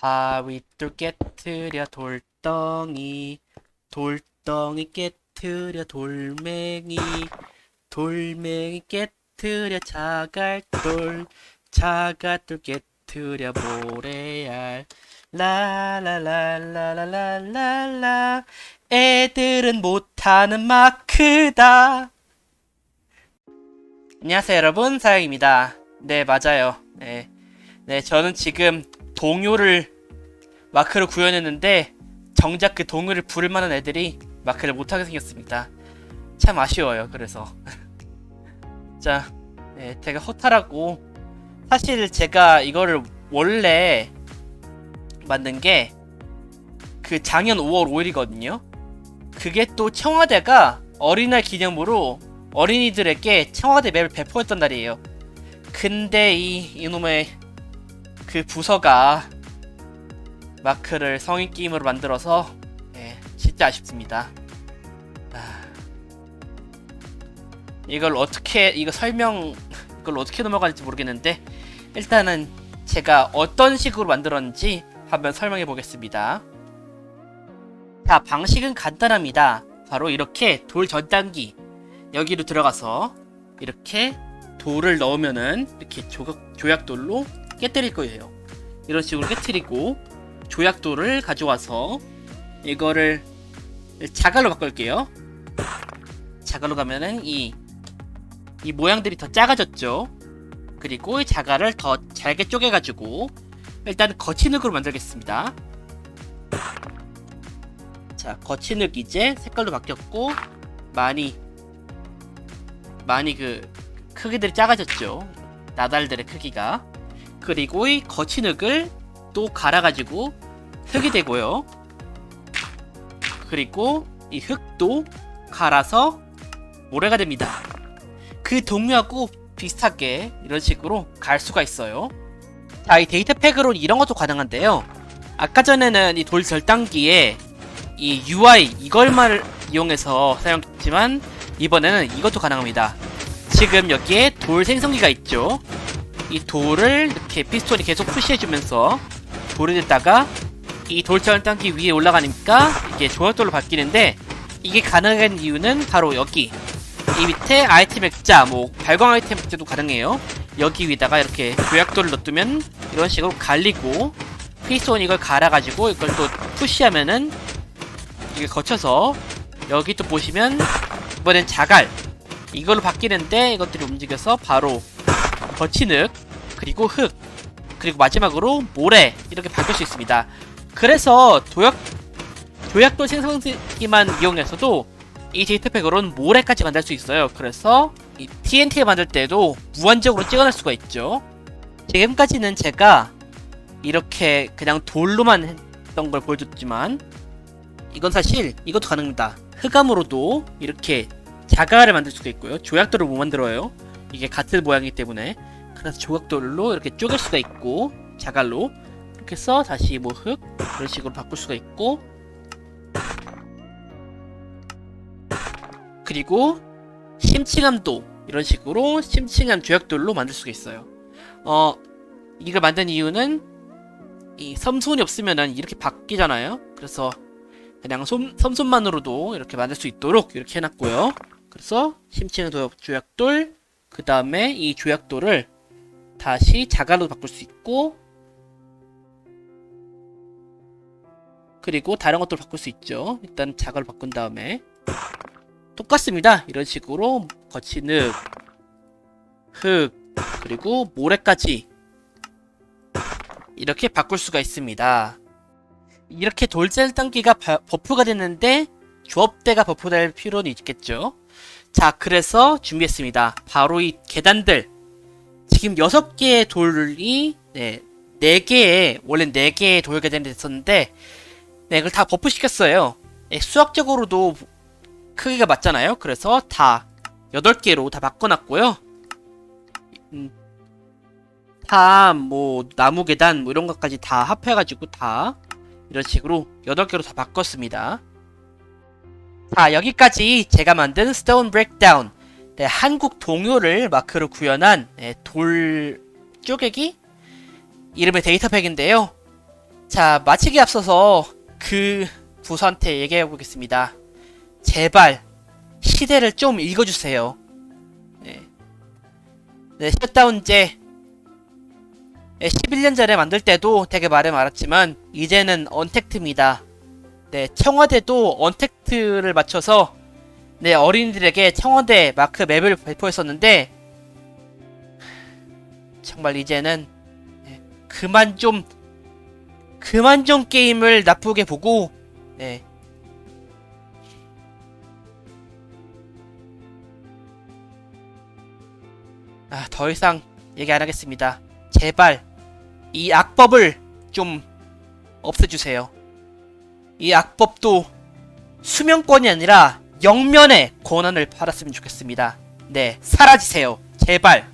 바위 뚫 깨트려 돌덩이 돌덩이 깨트려 돌멩이 돌멩이 깨트려 자갈돌 자갈돌 깨트려 모래알. 라라라라라라라. 애들은 못하는 마크다. 안녕하세요 여러분. 사영입니다. 네 맞아요. 네, 네 저는 지금 동요를 마크를 구현했는데 정작 그 동요를 부를 만한 애들이 마크를 못하게 생겼습니다. 참 아쉬워요 그래서. 자 네, 제가 허탈하고 사실 제가 이거를 원래 만든 게 그 작년 5월 5일이거든요. 그게 또 청와대가 어린이날 기념으로 어린이들에게 청와대 맵을 배포했던 날이에요. 근데 이 이놈의 그 부서가 마크를 성인 게임으로 만들어서 예, 진짜 아쉽습니다. 아, 이걸 어떻게 이거 설명 이걸 어떻게 넘어가는지 모르겠는데 일단은 제가 어떤 식으로 만들었는지 한번 설명해 보겠습니다. 자, 방식은 간단합니다. 바로 이렇게 돌 전단기 여기로 들어가서 이렇게 돌을 넣으면은 이렇게 조각, 조약돌로 깨뜨릴 거예요. 이런 식으로 깨뜨리고 조약돌을 가져와서 이거를 자갈로 바꿀게요. 자갈로 가면은 이, 이 모양들이 더 작아졌죠. 그리고 이 자갈을 더 잘게 쪼개가지고 일단 거친 흙으로 만들겠습니다. 자, 거친 흙 이제 색깔도 바뀌었고 많이 많이 그 크기들이 작아졌죠. 나달들의 크기가. 그리고 이 거친 흙을 또 갈아가지고 흙이 되고요. 그리고 이 흙도 갈아서 모래가 됩니다. 그 동료하고 비슷하게 이런 식으로 갈 수가 있어요. 자, 이 데이터 팩으로 이런 것도 가능한데요. 아까 전에는 이 돌 절단기에 이 UI 이걸만 이용해서 사용했지만 이번에는 이것도 가능합니다. 지금 여기에 돌 생성기가 있죠. 이 돌을 이렇게 피스톤이 계속 푸시해주면서 돌을 듣다가 이 돌절단기 위에 올라가니까 이게 조약돌로 바뀌는데 이게 가능한 이유는 바로 여기 이 밑에 아이템 액자 뭐 발광 아이템 액자도 가능해요. 여기 위에다가 이렇게 조약돌을 넣두면 이런 식으로 갈리고 피스톤 이걸 갈아가지고 이걸 또 푸시하면은 이게 거쳐서 여기 또 보시면 이번엔 자갈 이걸로 바뀌는데 이것들이 움직여서 바로 거친 흙 그리고 흙 그리고 마지막으로 모래 이렇게 바뀔 수 있습니다. 그래서 도약 도약돌 생성기만 이용해서도 이 데이터팩으로는 모래까지 만들 수 있어요. 그래서 이 TNT를 만들 때도 무한적으로 찍어낼 수가 있죠. 지금까지는 제가 이렇게 그냥 돌로만 했던 걸 보여줬지만 이건 사실 이것도 가능합니다. 흑암으로도 이렇게 자갈을 만들 수가 있고요. 조약돌을 못 만들어요. 이게 같은 모양이기 때문에 그래서 조각돌로 이렇게 쪼갤 수가 있고 자갈로 이렇게 해서 다시 뭐흙 이런 식으로 바꿀 수가 있고 그리고 심층함도 이런 식으로 심층한 조약돌로 만들 수가 있어요. 어 이걸 만든 이유는 이 섬손이 없으면은 이렇게 바뀌잖아요. 그래서 그냥 솜, 섬손만으로도 이렇게 만들 수 있도록 이렇게 해놨고요. 그래서 심층의 도- 조약돌 그 다음에 이 조약돌을 다시 자갈로 바꿀 수 있고 그리고 다른 것도 바꿀 수 있죠. 일단 자갈로 바꾼 다음에 똑같습니다. 이런 식으로 거친 흙, 흙 그리고 모래까지 이렇게 바꿀 수가 있습니다. 이렇게 돌젤 단기가 바- 버프가 됐는데 조업대가 버프될 필요는 있겠죠. 자, 그래서 준비했습니다. 바로 이 계단들. 지금 6개의 돌이 네, 4개의 원래 4개의 돌 계단이 됐었는데 네, 이걸 다 버프 시켰어요. 네, 수학적으로도 크기가 맞잖아요. 그래서 다 8개로 다 바꿔놨고요. 음, 다 뭐 나무 계단 뭐 이런 것까지 다 합해가지고 다 이런 식으로 8개로 다 바꿨습니다. 자, 여기까지 제가 만든 스톤 브레이크다운 네, 한국 동요를 마크로 구현한 네, 돌 쪼개기 이름의 데이터팩인데요. 자, 마치기 앞서서 그 부서한테 얘기해 보겠습니다. 제발 시대를 좀 읽어주세요. 네, 네 셧다운제 11년 전에 만들 때도 되게 말을 많았지만 이제는 언택트입니다. 네, 청와대도 언택트를 맞춰서 네, 어린이들에게 청와대 마크 맵을 발표했었는데 정말 이제는 네, 그만 좀 그만 좀 게임을 나쁘게 보고 네. 아, 더 이상 얘기 안 하겠습니다. 제발 이 악법을 좀 없애주세요. 이 악법도 수명권이 아니라 영면의 권한을 받았으면 좋겠습니다. 네, 사라지세요. 제발.